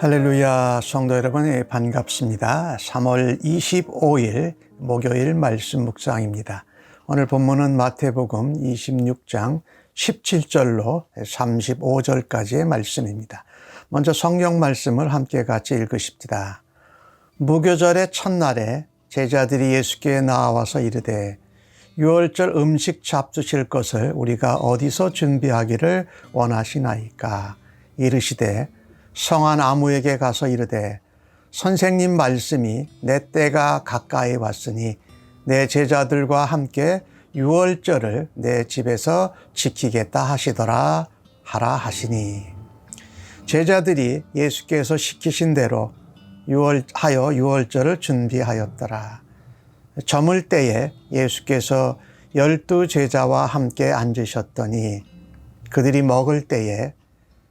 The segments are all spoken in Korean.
할렐루야 성도 여러분 예, 반갑습니다. 3월 25일 목요일 말씀 묵상입니다. 오늘 본문은 마태복음 26장 17절로 35절까지의 말씀입니다. 먼저 성경 말씀을 함께 같이 읽으십니다. 무교절의 첫날에 제자들이 예수께 나와서 이르되 유월절 음식 잡수실 것을 우리가 어디서 준비하기를 원하시나이까 이르시되 성한 아무에게 가서 이르되 선생님 말씀이 내 때가 가까이 왔으니 내 제자들과 함께 유월절을 내 집에서 지키겠다 하시더라 하라 하시니 제자들이 예수께서 시키신 대로 유월 하여 유월절을 준비하였더라. 저물 때에 예수께서 열두 제자와 함께 앉으셨더니 그들이 먹을 때에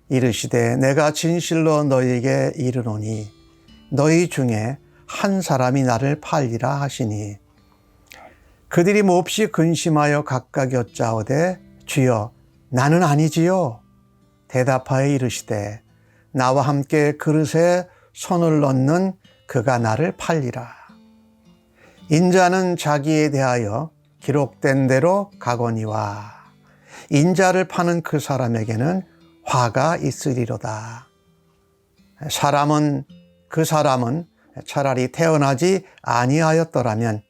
이르시되 내가 진실로 너희에게 이르노니 너희 중에 한 사람이 나를 팔리라 하시니 그들이 몹시 근심하여 각각 여짜오되 주여 나는 아니지요. 대답하여 이르시되 나와 함께 그릇에 손을 넣는 그가 나를 팔리라. 인자는 자기에 대하여 기록된 대로 가거니와 인자를 파는 그 사람에게는 화가 있으리로다. 사람은 그 사람은 차라리 태어나지 아니하였더라면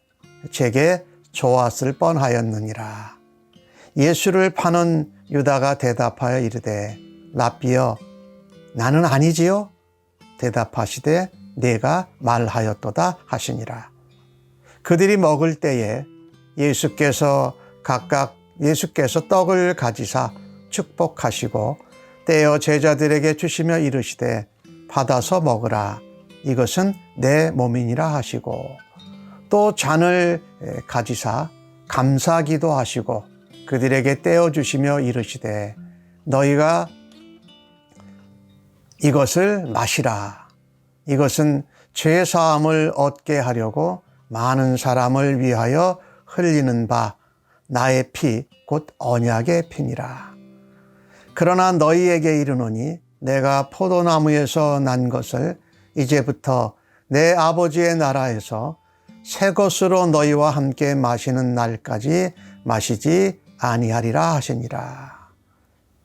제게 좋았을 뻔하였느니라. 예수를 파는 유다가 대답하여 이르되 라비여 나는 아니지요. 대답하시되 내가 말하였도다 하시니라. 그들이 먹을 때에 예수께서 각각 예수께서 떡을 가지사 축복하시고 떼어 제자들에게 주시며 이르시되 받아서 먹으라 이것은 내 몸이니라 하시고 또 잔을 가지사 감사기도 하시고 그들에게 떼어 주시며 이르시되 너희가 이것을 마시라 이것은 죄 사함을 얻게 하려고 많은 사람을 위하여 흘리는 바 나의 피 곧 언약의 피니라. 그러나 너희에게 이르노니 내가 포도나무에서 난 것을 이제부터 내 아버지의 나라에서 새 것으로 너희와 함께 마시는 날까지 마시지 아니하리라 하시니라.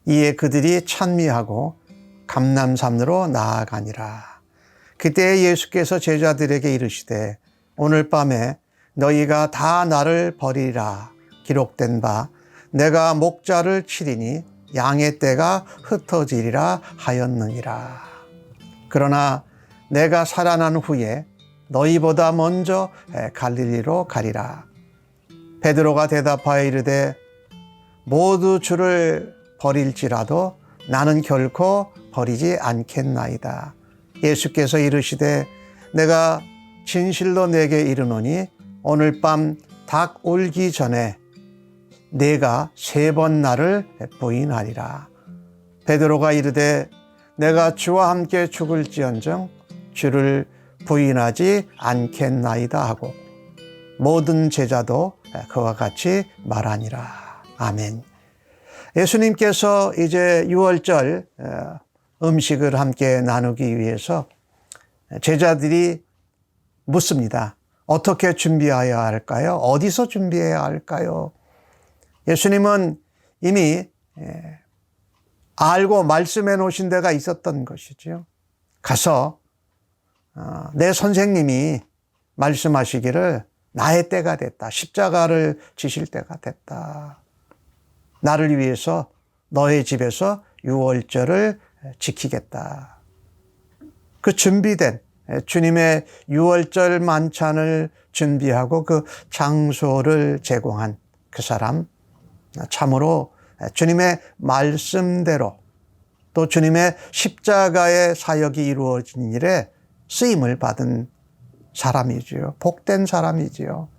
이에 그들이 찬미하고 감남산으로 나아가니라. 그때 예수께서 제자들에게 이르시되 오늘 밤에 너희가 다 나를 버리라 기록된 바 내가 목자를 치리니 양의 때가 흩어지리라 하였느니라. 그러나 내가 살아난 후에 너희보다 먼저 갈릴리로 가리라. 베드로가 대답하여 이르되 모두 주를 버릴지라도 나는 결코 버리지 않겠나이다. 예수께서 이르시되 내가 진실로 내게 이르노니 오늘 밤 닭 울기 전에 내가 세 번 나를 부인하리라. 베드로가 이르되 내가 주와 함께 죽을지언정 주를 부인하지 않겠나이다 하고 모든 제자도 그와 같이 말하니라. 아멘. 예수님께서 이제 6월절 음식을 함께 나누기 위해서 제자들이 묻습니다. 어떻게 준비해야 할까요? 어디서 준비해야 할까요? 예수님은 이미 예, 알고 말씀해 놓으신 데가 있었던 것이죠. 가서 어, 내 선생님이 말씀하시기를 나의 때가 됐다. 십자가를 지실 때가 됐다. 나를 위해서 너의 집에서 유월절을 지키겠다. 그 준비된 주님의 유월절 만찬을 준비하고 그 장소를 제공한 그 사람 참으로 주님의 말씀대로 또 주님의 십자가의 사역이 이루어진 일에 쓰임을 받은 사람이지요. 복된 사람이지요.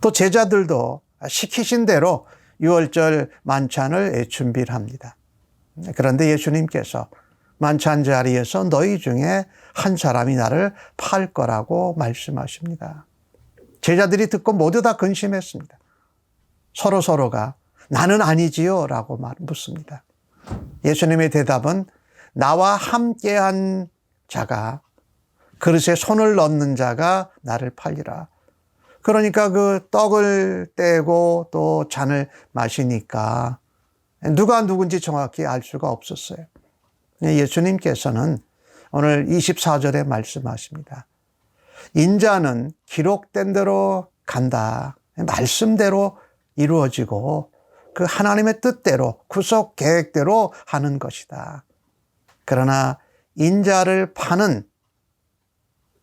또 제자들도 시키신 대로 유월절 만찬을 준비를 합니다. 그런데 예수님께서 만찬 자리에서 너희 중에 한 사람이 나를 팔 거라고 말씀하십니다. 제자들이 듣고 모두 다 근심했습니다. 서로 서로가 나는 아니지요 라고 말 묻습니다. 예수님의 대답은 나와 함께한 자가 그릇에 손을 넣는 자가 나를 팔리라. 그러니까 그 떡을 떼고 또 잔을 마시니까 누가 누군지 정확히 알 수가 없었어요. 예수님께서는 오늘 24절에 말씀하십니다. 인자는 기록된 대로 간다. 말씀대로 이루어지고 그 하나님의 뜻대로 구속 계획대로 하는 것이다. 그러나 인자를 파는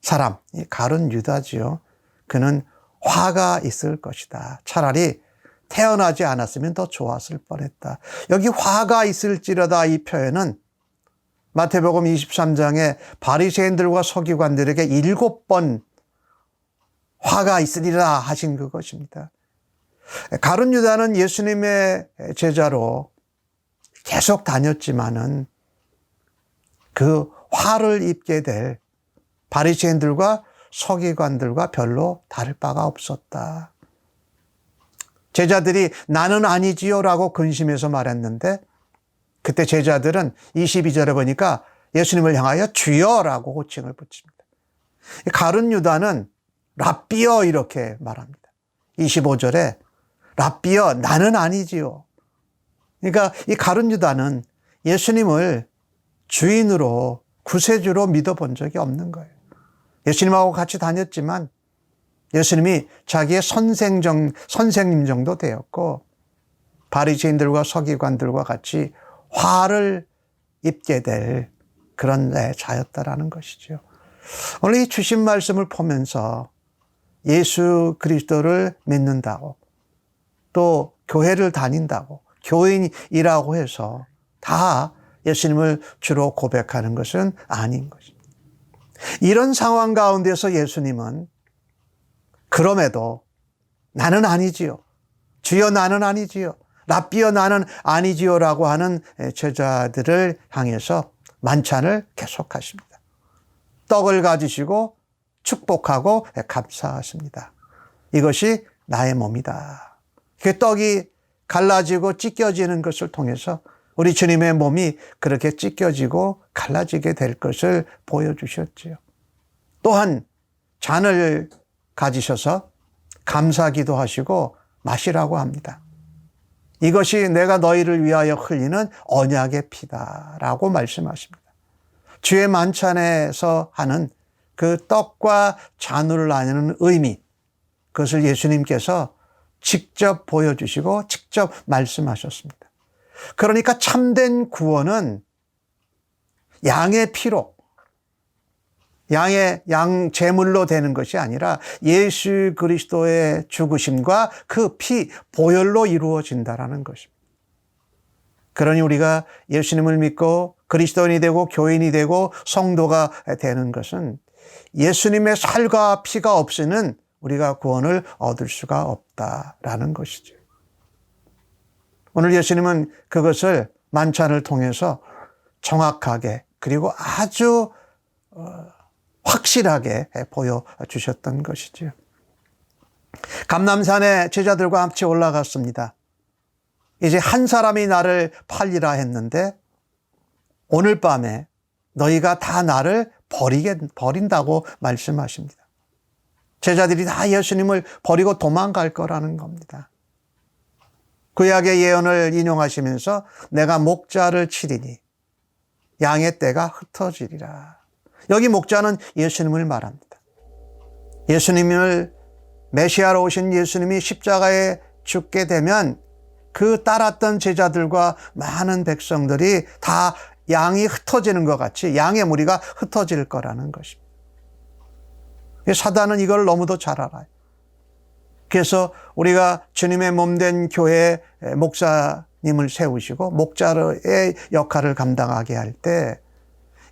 사람, 가론 유다지요. 그는 화가 있을 것이다. 차라리 태어나지 않았으면 더 좋았을 뻔했다. 여기 화가 있을지라다 이 표현은 마태복음 23장에 바리새인들과 서기관들에게 일곱 번 화가 있으리라 하신 그것입니다. 가룟 유다는 예수님의 제자로 계속 다녔지만은 그 화를 입게 될 바리새인들과 서기관들과 별로 다를 바가 없었다. 제자들이 나는 아니지요라고 근심해서 말했는데 그때 제자들은 22절에 보니까 예수님을 향하여 주여라고 호칭을 붙입니다. 가룟 유다는 랍비어 이렇게 말합니다. 25절에 랍비어 나는 아니지요. 그러니까 이 가룟 유다는 예수님을 주인으로 구세주로 믿어본 적이 없는 거예요. 예수님하고 같이 다녔지만 예수님이 자기의 선생 정, 선생님 정도 되었고 바리새인들과 서기관들과 같이 화를 입게 될 그런 자였다라는 것이죠. 오늘 이 주신 말씀을 보면서 예수 그리스도를 믿는다고 또 교회를 다닌다고 교인이라고 해서 다 예수님을 주로 고백하는 것은 아닌 것입니다. 이런 상황 가운데서 예수님은 그럼에도 나는 아니지요. 주여 나는 아니지요. 랍비여 나는 아니지요라고 하는 제자들을 향해서 만찬을 계속하십니다. 떡을 가지시고 축복하고 감사하십니다. 이것이 나의 몸이다. 그 떡이 갈라지고 찢겨지는 것을 통해서 우리 주님의 몸이 그렇게 찢겨지고 갈라지게 될 것을 보여주셨지요. 또한 잔을 가지셔서 감사기도 하시고 마시라고 합니다. 이것이 내가 너희를 위하여 흘리는 언약의 피다라고 말씀하십니다. 주의 만찬에서 하는 그 떡과 잔을 나누는 의미, 그것을 예수님께서 직접 보여주시고 직접 말씀하셨습니다. 그러니까 참된 구원은 양의 피로, 양의 양 제물로 되는 것이 아니라 예수 그리스도의 죽으심과 그 피 보혈로 이루어진다라는 것입니다. 그러니 우리가 예수님을 믿고 그리스도인이 되고 교인이 되고 성도가 되는 것은 예수님의 살과 피가 없이는 우리가 구원을 얻을 수가 없다라는 것이죠. 오늘 예수님은 그것을 만찬을 통해서 정확하게 그리고 아주 어, 확실하게 보여주셨던 것이죠. 감남산에 제자들과 함께 올라갔습니다. 이제 한 사람이 나를 팔리라 했는데 오늘 밤에 너희가 다 나를 버리게, 버린다고 말씀하십니다. 제자들이 다 예수님을 버리고 도망갈 거라는 겁니다. 구약의 예언을 인용하시면서 내가 목자를 치리니 양의 떼가 흩어지리라. 여기 목자는 예수님을 말합니다. 예수님을 메시아로 오신 예수님이 십자가에 죽게 되면 그 따랐던 제자들과 많은 백성들이 다 양이 흩어지는 것 같이 양의 무리가 흩어질 거라는 것입니다. 사단은 이걸 너무도 잘 알아요. 그래서 우리가 주님의 몸된 교회 목사님을 세우시고 목자의 역할을 감당하게 할 때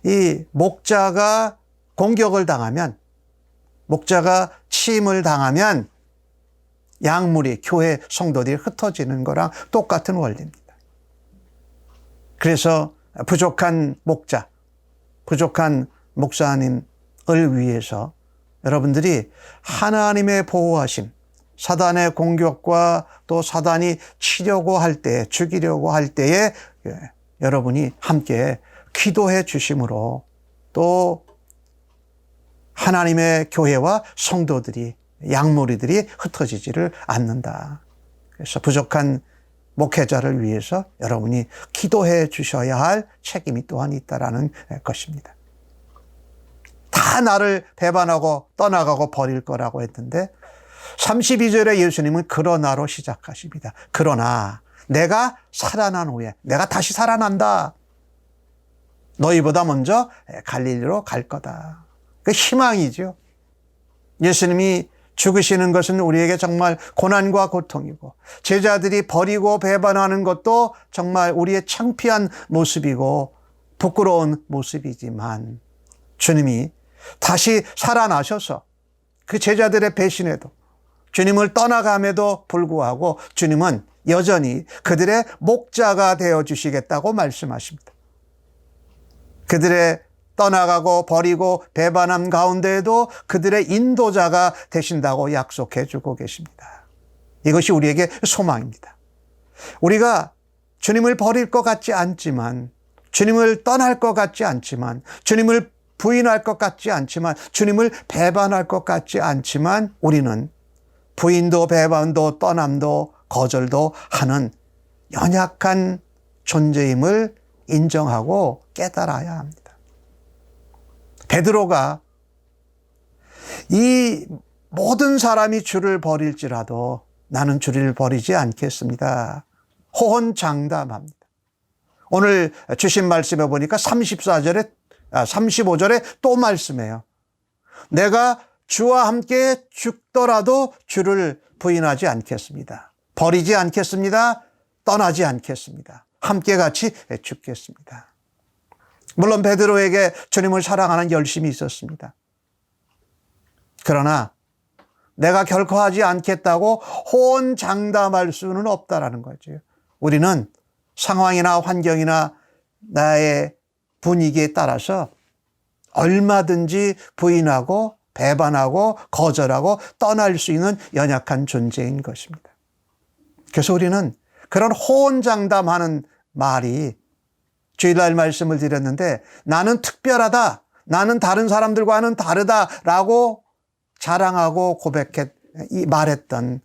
이 목자가 공격을 당하면 목자가 침을 당하면 양물이 교회 성도들이 흩어지는 거랑 똑같은 원리입니다. 그래서 부족한 목자, 부족한 목사님을 위해서 여러분들이 하나님의 보호하심, 사단의 공격과 또 사단이 치려고 할 때, 죽이려고 할 때에 예, 여러분이 함께 기도해 주심으로 또 하나님의 교회와 성도들이 양무리들이 흩어지지를 않는다. 그래서 부족한 목회자를 위해서 여러분이 기도해 주셔야 할 책임이 또한 있다라는 것입니다. 다 나를 배반하고 떠나가고 버릴 거라고 했는데 32절에 예수님은 그러나로 시작하십니다. 그러나 내가 살아난 후에 내가 다시 살아난다. 너희보다 먼저 갈릴리로 갈 거다. 그 희망이죠. 예수님이 죽으시는 것은 우리에게 정말 고난과 고통이고 제자들이 버리고 배반하는 것도 정말 우리의 창피한 모습이고 부끄러운 모습이지만 주님이 다시 살아나셔서 그 제자들의 배신에도 주님을 떠나감에도 불구하고 주님은 여전히 그들의 목자가 되어 주시겠다고 말씀하십니다. 그들의 떠나가고 버리고 배반함 가운데에도 그들의 인도자가 되신다고 약속해 주고 계십니다. 이것이 우리에게 소망입니다. 우리가 주님을 버릴 것 같지 않지만, 주님을 떠날 것 같지 않지만, 주님을 부인할 것 같지 않지만, 주님을 배반할 것 같지 않지만, 우리는 부인도 배반도 떠남도 거절도 하는 연약한 존재임을 인정하고 깨달아야 합니다. 베드로가 이 모든 사람이 주를 버릴지라도 나는 주를 버리지 않겠습니다. 호언장담합니다. 오늘 주신 말씀에 보니까 34절에, 아, 35절에 또 말씀해요. 내가 주와 함께 죽더라도 주를 부인하지 않겠습니다. 버리지 않겠습니다. 떠나지 않겠습니다. 함께 같이 죽겠습니다. 물론 베드로에게 주님을 사랑하는 열심이 있었습니다. 그러나 내가 결코 하지 않겠다고 호언장담할 수는 없다라는 거죠. 우리는 상황이나 환경이나 나의 분위기에 따라서 얼마든지 부인하고 배반하고 거절하고 떠날 수 있는 연약한 존재인 것입니다. 그래서 우리는 그런 호언장담하는 말이 주일날 말씀을 드렸는데 나는 특별하다. 나는 다른 사람들과는 다르다라고 자랑하고 고백했 말했던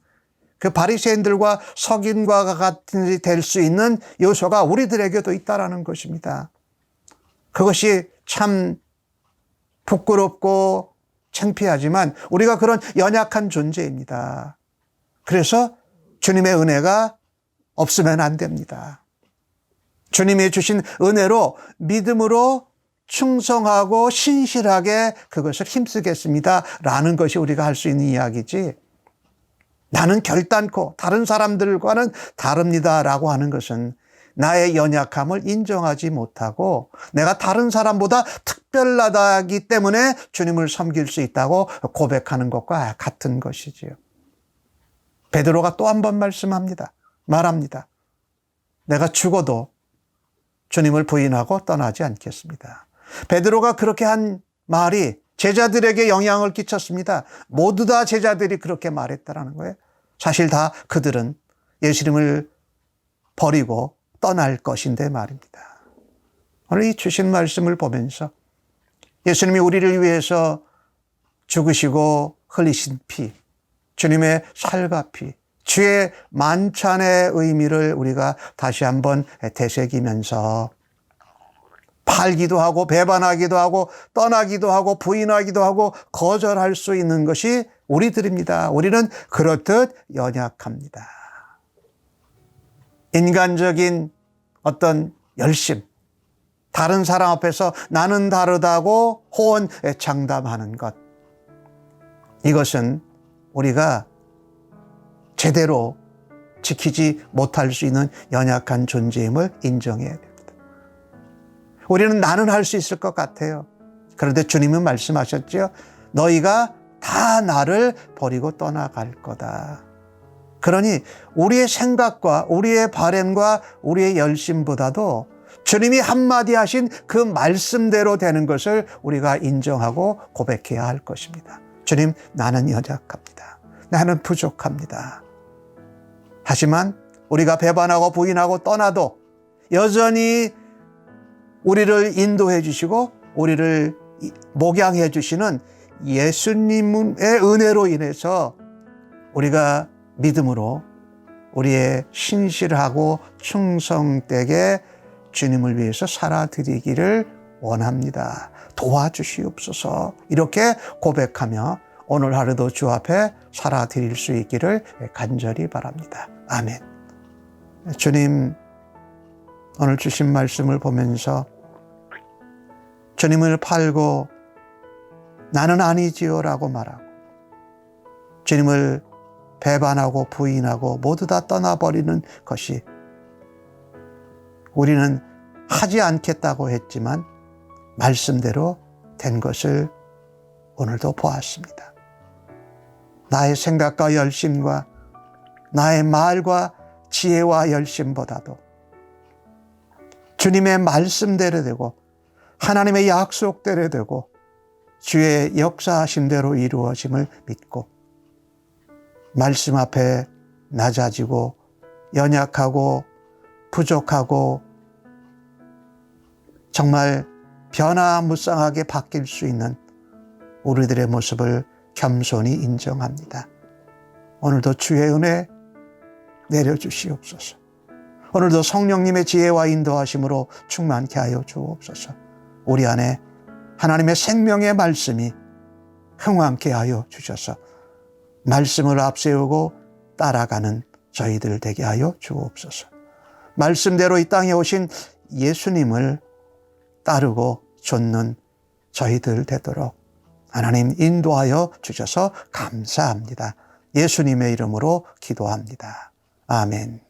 그 바리새인들과 석인과 같은 될 수 있는 요소가 우리들에게도 있다라는 것입니다. 그것이 참 부끄럽고 창피하지만 우리가 그런 연약한 존재입니다. 그래서 주님의 은혜가 없으면 안 됩니다. 주님이 주신 은혜로 믿음으로 충성하고 신실하게 그것을 힘쓰겠습니다. 라는 것이 우리가 할 수 있는 이야기지. 나는 결단코 다른 사람들과는 다릅니다. 라고 하는 것은 나의 연약함을 인정하지 못하고 내가 다른 사람보다 특별하다기 때문에 주님을 섬길 수 있다고 고백하는 것과 같은 것이지요. 베드로가 또 한 번 말씀합니다. 말합니다. 내가 죽어도 주님을 부인하고 떠나지 않겠습니다. 베드로가 그렇게 한 말이 제자들에게 영향을 끼쳤습니다. 모두 다 제자들이 그렇게 말했다라는 거예요. 사실 다 그들은 예수님을 버리고 떠날 것인데 말입니다. 오늘 이 주신 말씀을 보면서 예수님이 우리를 위해서 죽으시고 흘리신 피, 주님의 살과 피, 주의 만찬의 의미를 우리가 다시 한번 되새기면서 팔기도 하고 배반하기도 하고 떠나기도 하고 부인하기도 하고 거절할 수 있는 것이 우리들입니다. 우리는 그렇듯 연약합니다. 인간적인 어떤 열심, 다른 사람 앞에서 나는 다르다고 호언 장담하는 것. 이것은 우리가 제대로 지키지 못할 수 있는 연약한 존재임을 인정해야 됩니다. 우리는 나는 할 수 있을 것 같아요. 그런데 주님은 말씀하셨죠. 너희가 다 나를 버리고 떠나갈 거다. 그러니 우리의 생각과 우리의 바램과 우리의 열심보다도 주님이 한마디 하신 그 말씀대로 되는 것을 우리가 인정하고 고백해야 할 것입니다. 주님, 나는 연약합니다. 나는 부족합니다. 하지만 우리가 배반하고 부인하고 떠나도 여전히 우리를 인도해 주시고 우리를 이- 목양해 주시는 예수님의 은혜로 인해서 우리가 믿음으로 우리의 신실하고 충성되게 주님을 위해서 살아드리기를 원합니다. 도와주시옵소서. 이렇게 고백하며 오늘 하루도 주 앞에 살아드릴 수 있기를 간절히 바랍니다. 아멘. 주님, 오늘 주신 말씀을 보면서 주님을 팔고 나는 아니지요라고 말하고 주님을 배반하고 부인하고 모두 다 떠나버리는 것이 우리는 하지 않겠다고 했지만 말씀대로 된 것을 오늘도 보았습니다. 나의 생각과 열심과 나의 말과 지혜와 열심보다도 주님의 말씀대로 되고 하나님의 약속대로 되고 주의 역사하심대로 이루어짐을 믿고 말씀 앞에 낮아지고 연약하고 부족하고 정말 변화무쌍하게 바뀔 수 있는 우리들의 모습을 겸손히 인정합니다. 오늘도 주의 은혜 내려주시옵소서. 오늘도 성령님의 지혜와 인도하심으로 충만케 하여 주옵소서. 우리 안에 하나님의 생명의 말씀이 흥왕케 하여 주셔서 말씀을 앞세우고 따라가는 저희들 되게 하여 주옵소서. 말씀대로 이 땅에 오신 예수님을 따르고 좇는 저희들 되도록 하나님 인도하여 주셔서 감사합니다. 예수님의 이름으로 기도합니다. 아멘.